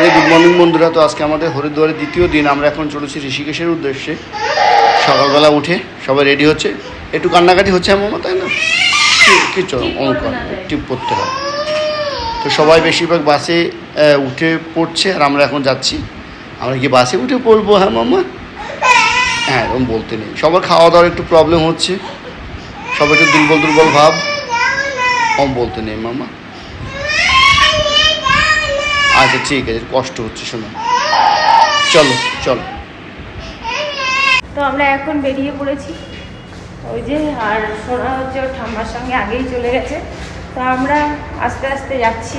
Good morning বন্ধুরা। তো আজকে আমাদের হরিদ্বারের দ্বিতীয় দিন। আমরা এখন চলেছি ঋষিকেশের উদ্দেশ্যে। সকালবেলা উঠে সবাই রেডি হচ্ছে। একটু কান্নাকাটি হচ্ছে আমার তাই না? কি- কিছু অঙ্কন টিপ পড়তে হবে তো সবাই বেশিরভাগ বাসে উঠে পড়ছে আর আমরা এখন যাচ্ছি। আমরা কি বাসে উঠে পড়ব হ্যাঁ মামা হ্যাঁ এরকম বলতে নেই। সবার খাওয়া দাওয়ার একটু প্রবলেম হচ্ছে। সবাই একটু দুর্বল দুর্বল ভাব। কম বলতে নেই মামা আচ্ছা ঠিক আছে কষ্ট হচ্ছে শোনো। চলো চলো। তো আমরা এখন বেরিয়ে পড়েছি। ওই যে আর সোনা হচ্ছে ওর ঠাম্মার সঙ্গে আগেই চলে গেছে। তো আমরা আস্তে আস্তে যাচ্ছি।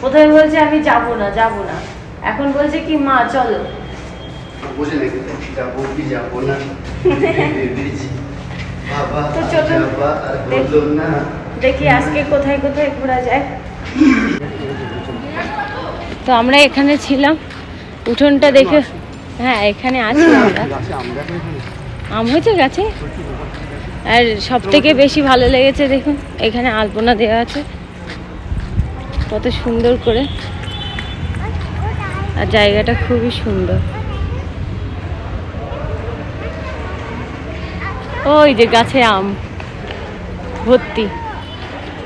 প্রথমে বলছে আমি যাব না যাব না। এখন বলছে কি মা চলো। বুঝে নাকি যাব কি যাব না? তো চলুন, দেখি। দেখি আজকে কোথায় কোথায় ঘোরা যায়। তো আমরা এখানে ছিলাম। উঠোনটা দেখে হ্যাঁ এখানে আছি আমরা। আম হয়েছে গাছে? আর সব থেকে বেশি ভালো লেগেছে দেখুন এখানে আলপনা দেওয়া আছে। কত সুন্দর করে। আর জায়গাটা খুবই সুন্দর। ওই যে গাছে আম। ভর্তি।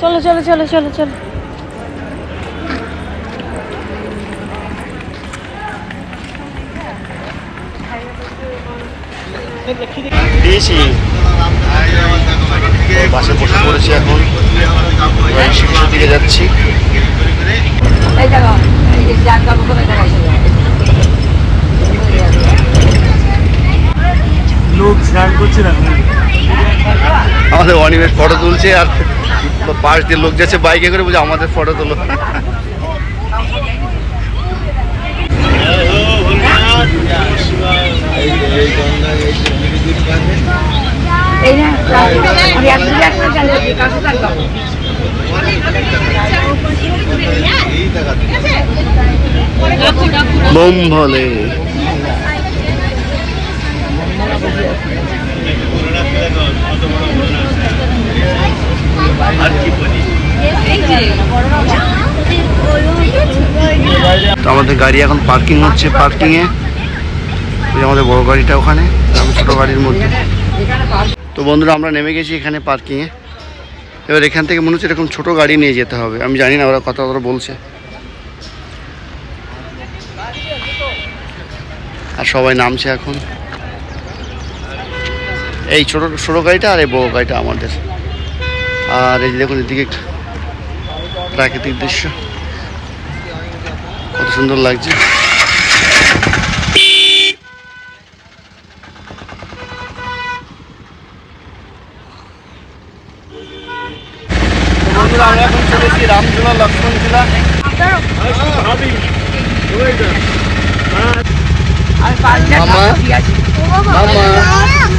চলো চলো চলো চলো চলো। দিয়েছি বাসে বসে পড়েছি এখন। দিকে যাচ্ছি। লোক স্নান করছে না? আমাদের অনিমেষ ফটো তুলছে আর পাশ দিয়ে লোক যাচ্ছে বাইকে করে বুঝে আমাদের ফটো তোলো। বোম ভলে তো আমাদের গাড়ি এখন পার্কিং হচ্ছে পার্কিংয়ে। আমাদের বড় গাড়িটা ওখানে ছোটো গাড়ির মধ্যে। তো বন্ধুরা, আমরা নেমে গেছি এখানে পার্কিংয়ে। এবার এখান থেকে মনে হচ্ছে এরকম ছোটো গাড়ি নিয়ে যেতে হবে। আমি জানি না ওরা কথা ওরা বলছে। আর সবাই নামছে এখন। এই ছোট ছোটো গাড়িটা আর এই বড় গাড়িটা আমাদের। আর এই দেখুন এদিকে প্রাকৃতিক দৃশ্য। কত সুন্দর লাগছে। বন্ধুরা আমরা এখন চলেছি রামঝুলা লক্ষ্মণ জেলা। আর মামা। মামা।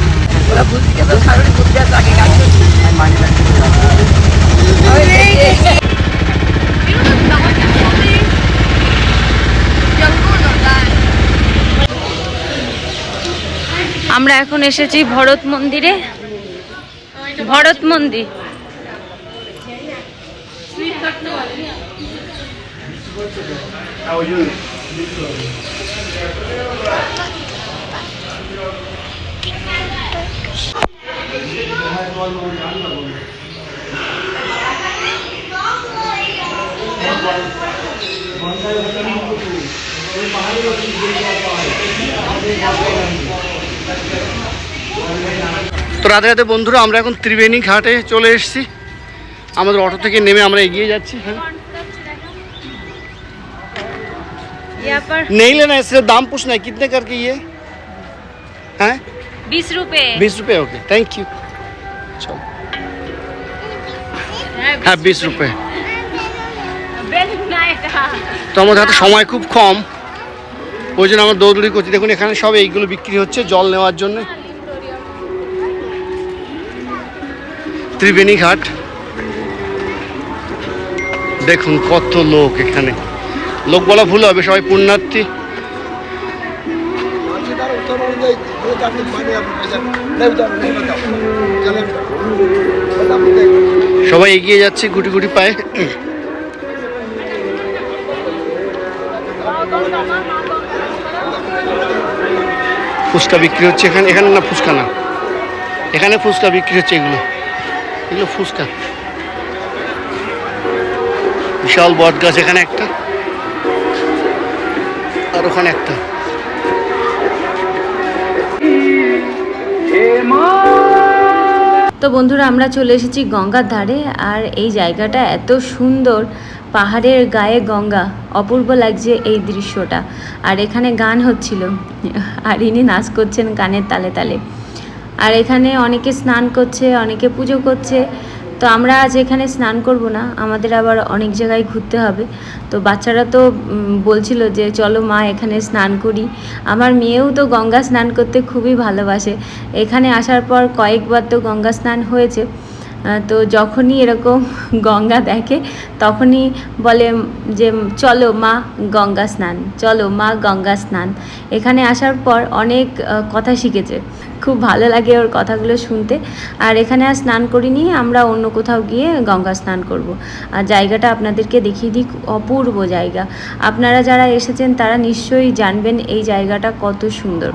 আমরা এখন এসেছি ভরত মন্দিরে। ভরত মন্দির। তো রাতে রাতে বন্ধুরা আমরা এখন ত্রিবেণী ঘাটে চলে এসেছি আমাদের অটো থেকে নেমে আমরা এগিয়ে যাচ্ছি হ্যাঁ यहाँ पर नहीं लेना है सिर्फ दाम पूछना है कितने करके ये हैं बीस रुपए बीस रुपये ओके थैंक यू चलो হ্যাঁ বিশ রুপে তো আমাদের হাতে সময় খুব কম ওই জন্য আমরা দৌড়দৌড়ি করছি দেখুন এখানে সব এইগুলো বিক্রি হচ্ছে জল নেওয়ার জন্য ত্রিবেণী ঘাট দেখুন কত লোক এখানে লোক বলা ভুল হবে সবাই পুণ্যার্থী সবাই এগিয়ে যাচ্ছে গুটি গুটি পায়ে। ফুচকা বিক্রি হচ্ছে এখানে। এখানে না ফুচকা না? এখানে ফুচকা বিক্রি হচ্ছে এগুলো। এগুলো ফুচকা। বিশাল বট গাছ এখানে একটা। আর ওখানে একটা। তো বন্ধুরা, আমরা চলে এসেছি গঙ্গার ধারে আর এই জায়গাটা এত সুন্দর। পাহাড়ের গায়ে গঙ্গা, অপূর্ব লাগছে এই দৃশ্যটা। আর এখানে গান হচ্ছিল। আর ইনি নাচ করছেন গানের তালে তালে। আর এখানে অনেকে স্নান করছে, অনেকে পুজো করছে। তো আমরা আজ এখানে স্নান করব না, আমাদের আবার অনেক জায়গায় ঘুরতে হবে। তো বাচ্চারা তো বলছিল যে চলো মা এখানে স্নান করি। আমার মেয়েও তো গঙ্গা স্নান করতে খুবই ভালোবাসে। এখানে আসার পর কয়েকবার তো গঙ্গা স্নান হয়েছে। তো যখনই এরকম গঙ্গা দেখে, তখনই বলে যে, চলো মা গঙ্গা স্নান, চলো মা গঙ্গা স্নান। এখানে আসার পর অনেক কথা শিখেছে। খুব ভালো লাগে ওর কথাগুলো শুনতে। আর এখানে আর স্নান করিনি, আমরা অন্য কোথাও গিয়ে গঙ্গা স্নান করব। আর জায়গাটা আপনাদেরকে দেখিয়ে দিই অপূর্ব জায়গা। আপনারা যারা এসেছেন, তারা নিশ্চয়ই জানবেন এই জায়গাটা কত সুন্দর।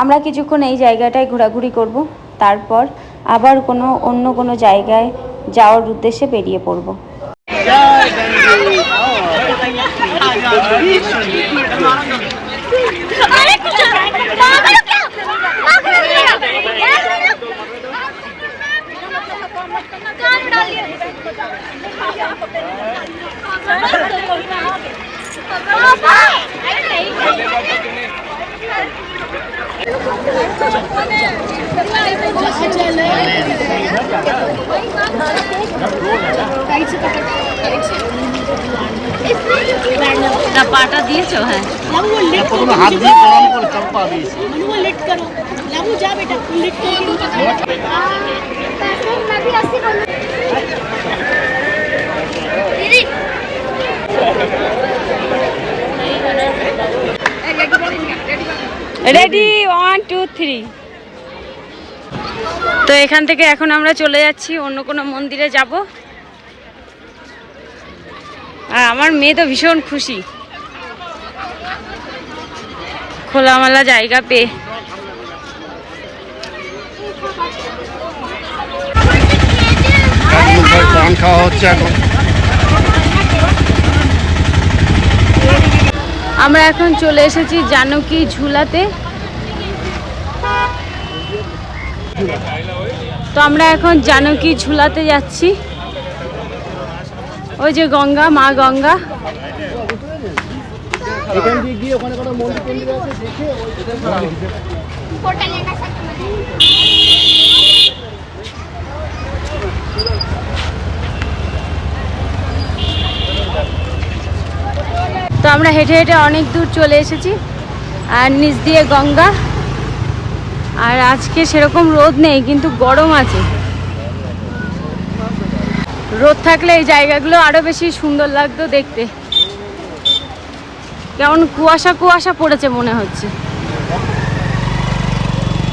আমরা কিছুক্ষণ এই জায়গাটায় ঘোরাঘুরি করব। তারপর আবার কোনো অন্য কোনো জায়গায় যাওয়ার উদ্দেশ্যে বেরিয়ে পড়ব। পাটা দিয়েছো হ্যাঁ প্রথমে হাত দিয়ে প্রণাম করে চম্পা দিয়েছি মনুয়া লেট করো লামু যা বেটা লেট করো দিদি রেডি ওয়ান টু থ্রি তো এখান থেকে এখন আমরা চলে যাচ্ছি, অন্য কোনো মন্দিরে যাব। আর আমার মেয়ে তো ভীষণ খুশি। খোলামেলা জায়গা পেয়ে। খাওয়া হচ্ছে এখন। আমরা এখন চলে এসেছি জানকী ঝুলাতে। তো আমরা এখন জানকী ঝুলাতে যাচ্ছি। ওই যে গঙ্গা মা গঙ্গা। গিয়ে ওখানে কোনো মন্দির টন্দির আছে দেখে আমরা হেঁটে হেঁটে অনেক দূর চলে এসেছি। আর নিচ দিয়ে গঙ্গা। আর আজকে সেরকম রোদ নেই, কিন্তু গরম আছে। রোদ থাকলে এই জায়গাগুলো আরও বেশি সুন্দর লাগতো দেখতে। কেমন কুয়াশা কুয়াশা পড়েছে মনে হচ্ছে।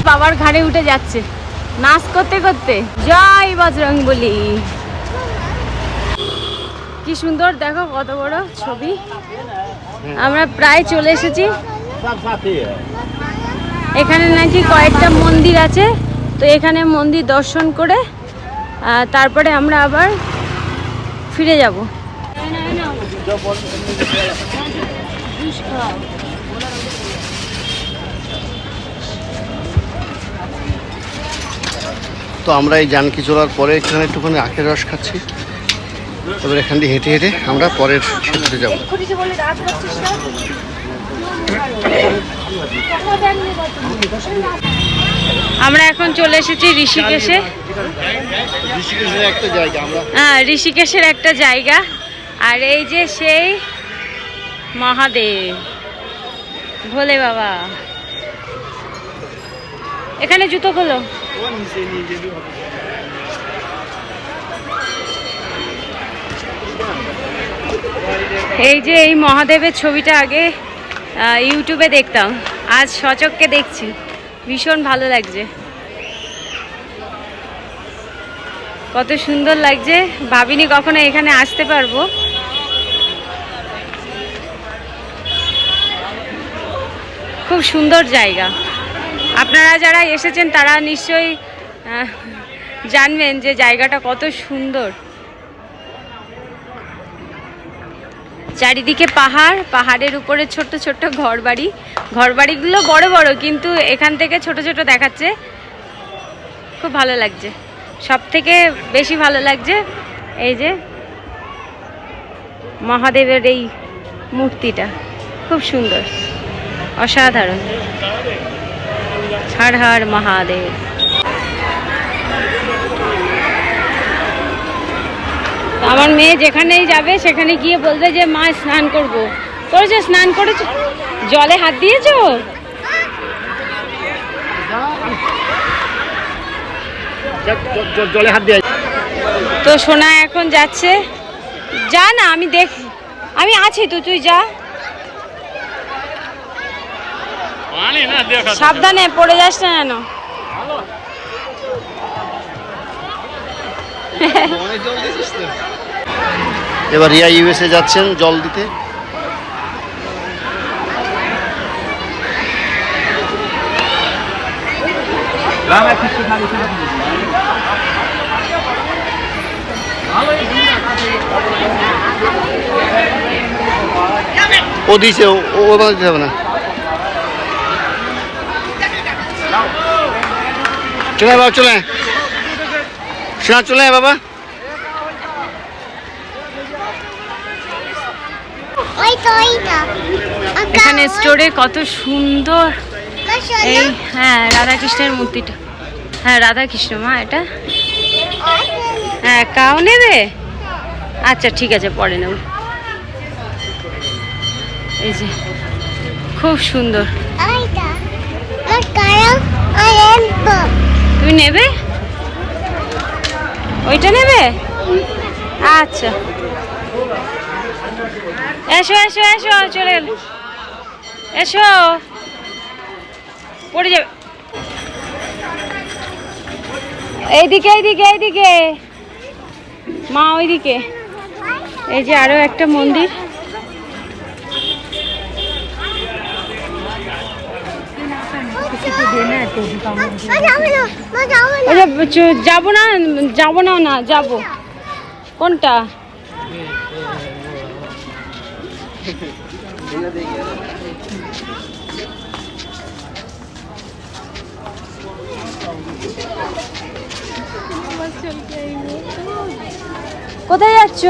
বাবার ঘাড়ে উঠে যাচ্ছে। নাচ করতে করতে। জয় বজরং বলি কি সুন্দর, দেখো কত বড় ছবি। আমরা প্রায় চলে এসেছি। এখানে নাকি কয়েকটা মন্দির আছে। তো এখানে মন্দির দর্শন করে তারপরে আমরা আবার ফিরে যাব। তো আমরা এই জানকি চলার পরে এখানে একটুখানি আখের রস খাচ্ছি। এবার এখান দিয়ে হেঁটে হেঁটে আমরা পরের সেতুতে যাব। আমরা এখন চলে এসেছি ঋষিকেশে। ঋষিকেশের একটা জায়গা আমরা হ্যাঁ ঋষিকেশের একটা জায়গা। আর এই যে সেই মহাদেব। ভোলে বাবা। এখানে জুতো খোলো। এই যে এই মহাদেবের ছবিটা আগে ইউটিউবে দেখতাম। আজ সচককে দেখছি। ভীষণ ভালো লাগছে। কত সুন্দর লাগছে। ভাবিনি কখনো এখানে আসতে পারব। খুব সুন্দর জায়গা। আপনারা যারা এসেছেন, তারা নিশ্চয়ই জানবেন যে জায়গাটা কত সুন্দর। চারিদিকে পাহাড়, পাহাড়ের উপরে ছোট্ট ছোট্ট ঘরবাড়ি। ঘরবাড়িগুলো বড় বড়, কিন্তু এখান থেকে ছোট ছোট দেখাচ্ছে। খুব ভালো লাগছে। সব থেকে বেশি ভালো লাগছে এই যে মহাদেবের এই মূর্তিটা। খুব সুন্দর। অসাধারণ। হর হর মহাদেব। আমার মেয়ে যেখানেই যাবে সেখানে গিয়ে বলবে যে মা স্নান করব। করেছ স্নান করেছ। জলে হাত দিয়েছ? জলে হাত দিয়ে তো সোনা এখন যাচ্ছে। যা না আমি দেখ আমি আছি তো তুই যা। সাবধানে পড়ে যাস না যেন। এবার রিয়া ইউএসএ যাচ্ছেন জল দিতে। ও দিয়েছে, ও দিতে হবে না। চলে বাবা, চলে। শোনা, চলে বাবা। ওই তো ওইটা এখানে স্টোরে কত সুন্দর এই হ্যাঁ রাধাকৃষ্ণের মূর্তিটা। হ্যাঁ রাধাকৃষ্ণ মা এটা? হ্যাঁ কাও নেবে? আচ্ছা ঠিক আছে পরে নেব। এই যে খুব সুন্দর। তুমি নেবে? ওইটা নেবে? আচ্ছা। এসো এসো এসো, চলে এসো। পড়ে যাবে। এইদিকে এইদিকে এইদিকে। মা ওইদিকে। এই যে আরও একটা মন্দির। চ- যাব না যাব না না, যাব। কোনটা? কোথায় যাচ্ছ?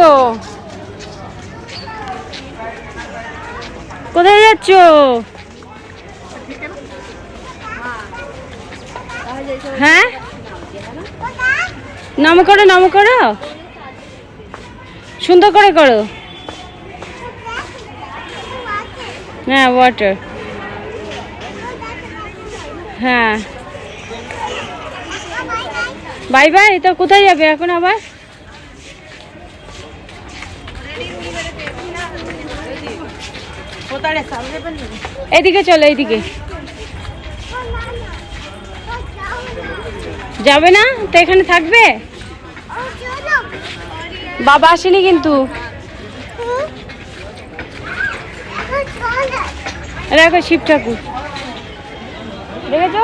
কোথায় যাচ্ছ? হ্যাঁ? নম করো নম করো সুন্দর করে করো। হ্যাঁ ওয়াটার হ্যাঁ। বাই বাই, তো কোথায় যাবে এখন আবার? এদিকে চলো এইদিকে যাবে না? তো এখানে থাকবে? বাবা আসেনি কিন্তু। দেখো শিব ঠাকুর। দেখেছ?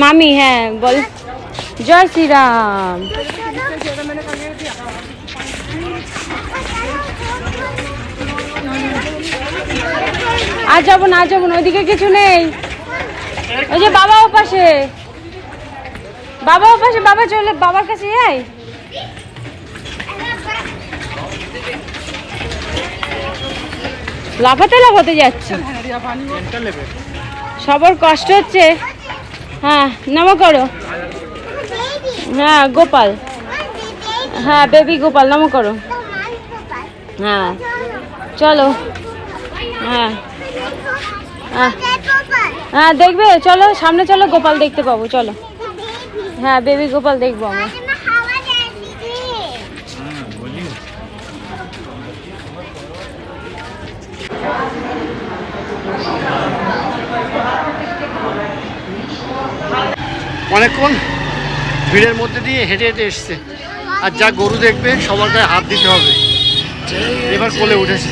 মামি হ্যাঁ বল। জয় শ্রীরাম। আর যাব না যাব না, ওইদিকে কিছু নেই। ওই যে বাবা পাশে। বাবা ও পাশে, বাবা চলে, বাবার কাছে যাই? লাফাতে লাফাতে যাচ্ছে। সবার কষ্ট হচ্ছে। হ্যাঁ নামা করো। হ্যাঁ গোপাল। হ্যাঁ বেবি গোপাল, নামা করো। হ্যাঁ চলো। হ্যাঁ। হ্যাঁ। হ্যাঁ দেখবে? চলো, সামনে চলো, গোপাল দেখতে পাবো, চলো। হ্যাঁ বেবি গোপাল দেখব আমরা। অনেকক্ষণ ভিড়ের মধ্যে দিয়ে হেঁটে হেঁটে এসছে। আর যা গরু দেখবে, সবার গায়ে হাত দিতে হবে। এবার কোলে উঠেছে।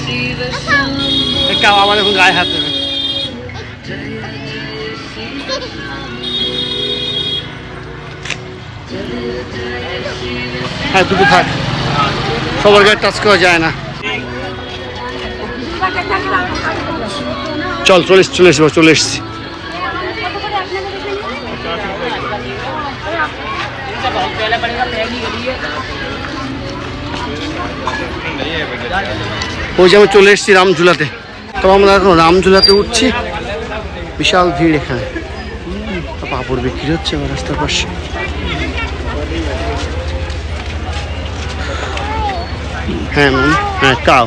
আবার এখন গায়ে হাত দেবে। হ্যাঁ দুটো থাক। সবার গায়ে টাচ করা যায় না। চল চলে এসছি চলে এসছি। ওই যে আমি চলে এসেছি রামঝুলাতে। তো আমরা এখন রামঝুলাতে উঠছি। বিশাল ভিড় এখানে। পাপড় বিক্রি হচ্ছে আমার রাস্তার পাশে। হ্যাঁ হ্যাঁ কাউ।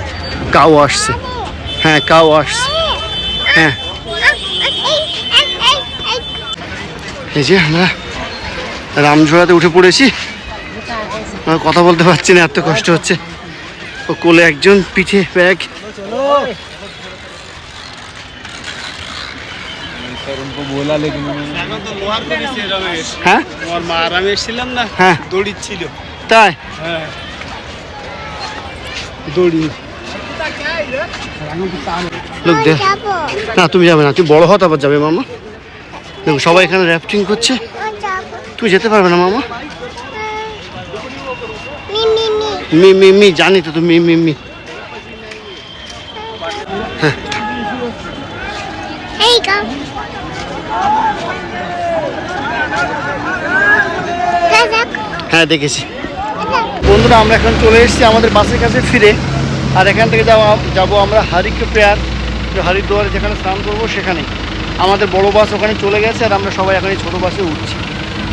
কাউ আসছে। হ্যাঁ কাউ আসছে। হ্যাঁ। এই যে আমরা রামঝোড়াতে উঠে পড়েছি। কথা বলতে পারছি না এত কষ্ট হচ্ছে। ও কোলে একজন পিঠে ব্যাগ। হ্যাঁ? না হ্যাঁ। তাই? হ্যাঁ না তুমি যাবে না তুমি বড় হত আবার যাবে মামা। দেখো সবাই এখানে র্যাফটিং করছে। তুই যেতে পারবে না মামা। মি মি মি জানি তো তুমি মি মি go. হ্যাঁ দেখেছি। বন্ধুরা আমরা এখন চলে এসেছি আমাদের বাসের কাছে ফিরে। আর এখান থেকে যাওয়া যাব আমরা হারিকে প্রেয়ার হরিদ্বারে যেখানে স্নান করব সেখানে আমাদের বড় বাস ওখানে চলে গেছে আর আমরা সবাই এখন এই ছোটো বাসে উঠছি।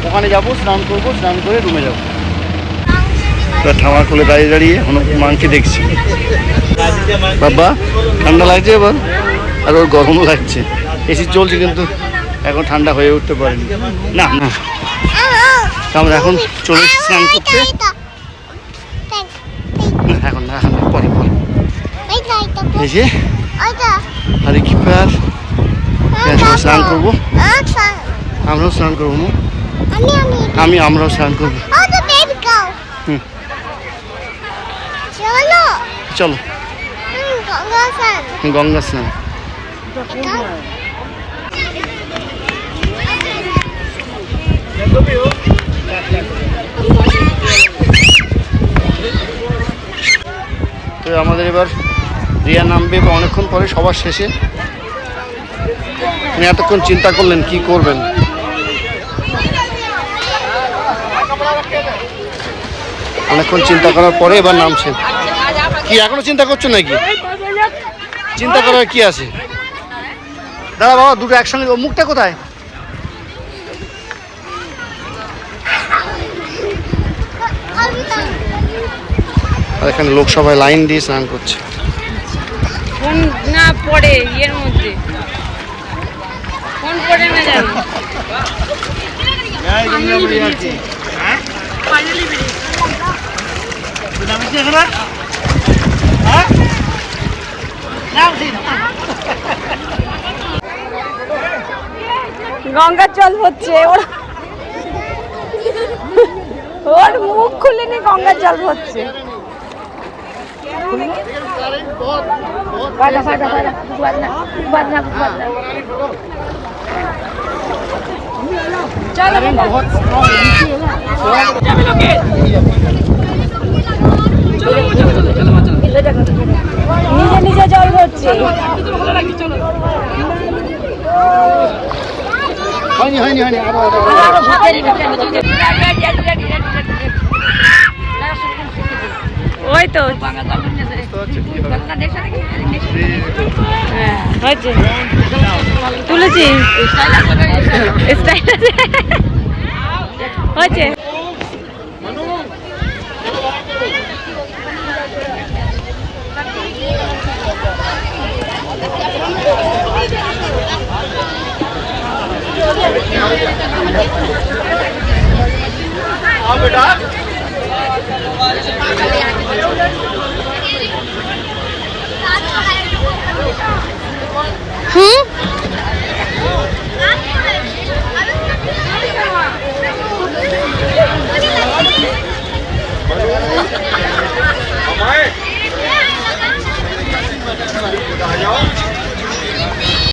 ওখানে যাব স্নান করব স্নান করে রুমে যাব। ঠামার খুলে দাঁড়িয়ে দাঁড়িয়ে হনুমানকে দেখছি। বাবা, ঠান্ডা লাগছে এবার? আর ওর গরমও লাগছে। এসি চলছে কিন্তু এখন ঠান্ডা হয়ে উঠতে পারেনি। না না। আমরা এখন চলে স্নান করতে। এখন না, এখন পরে পরে। এই যে আরে কি প্যার স্নান করব। আমরাও স্নান করব আমি আমরাও স্নান করব ও তো বেবি গাও হুম। চলো চলো। গঙ্গা স্নান তো আমাদের এবার রিয়া নামবে বা অনেকক্ষণ পরে সবার শেষে। উনি এতক্ষণ চিন্তা করলেন কি করবেন? অনেকক্ষণ চিন্তা করার পরে এবার নামছেন কি এখনও চিন্তা করছ নাকি? চিন্তা করার কি আছে? দাদা বাবা দুটো একসঙ্গে মুখটা কোথায়? আর এখানে লোক সবাই লাইন দিয়ে স্নান করছে। ফোন না পড়ে ইয়ের মধ্যে। ফোন পড়ে না জানি। গঙ্গার জল হচ্ছে ওর ওর মুখ খুলেনি গঙ্গার জল হচ্ছে. চলো নিজে নিজে জল হচ্ছে হয়নি হয়নি হয়নি আরও আরও, আরও। ওই তো। হ্যাঁ তুলেছি। হয়েছে।